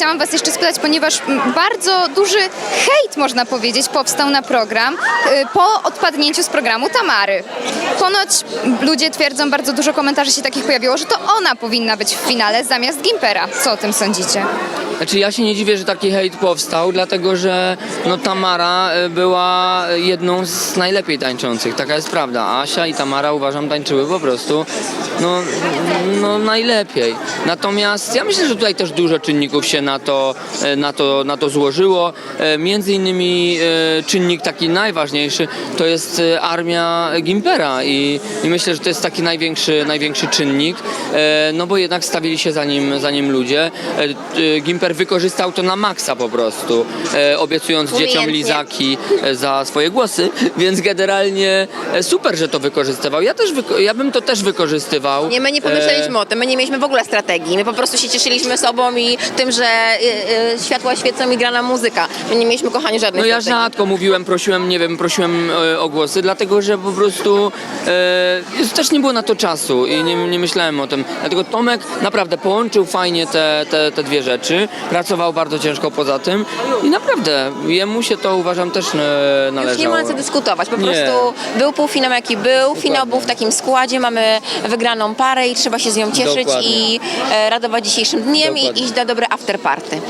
chciałam Was jeszcze spytać, ponieważ mm, bardzo duży hejt, można powiedzieć, powstał na program y, po odpadnięciu z programu Tamary. Ponoć ludzie twierdzą, bardzo dużo komentarzy się takich pojawiło, że to ona powinna być w finale zamiast Gimpera. Co o tym sądzicie? Znaczy ja się nie dziwię, że taki hejt powstał, dlatego że no, Tamara y, była jedną z najlepiej tańczących, taka jest prawda. Asia i Tamara uważam tańczyły po prostu no, no najlepiej. Natomiast ja myślę, że tutaj też dużo czynników się na to, e, na to, na to złożyło. E, Między innymi czynnik taki najważniejszy to jest armia Gimpera i, i myślę, że to jest taki największy, największy czynnik, no bo jednak stawili się za nim, za nim ludzie. E, e, wykorzystał to na maksa po prostu, e, obiecując dzieciom Umiejętnie. lizaki e, za swoje głosy, więc generalnie e, super, że to wykorzystywał. Ja, też wyko- ja bym to też wykorzystywał. Nie, my nie pomyśleliśmy o tym, my nie mieliśmy w ogóle strategii. My po prostu się cieszyliśmy sobą i tym, że y, y, światła świecą i grana muzyka. My nie mieliśmy, kochani, żadnej No ja strategii. rzadko mówiłem, prosiłem, nie wiem, prosiłem e, o głosy, dlatego że po prostu e, też nie było na to czasu i nie, nie myślałem o tym. Dlatego Tomek naprawdę połączył fajnie te, te, te dwie rzeczy, pracował bardzo ciężko poza tym i naprawdę jemu się to uważam też e, należało. Już nie ma co dyskutować, po Nie. prostu był półfinał jaki był, finał był w takim składzie, mamy wygraną parę i trzeba się z nią cieszyć Dokładnie. i e, radować dzisiejszym dniem Dokładnie. i iść na dobre afterparty.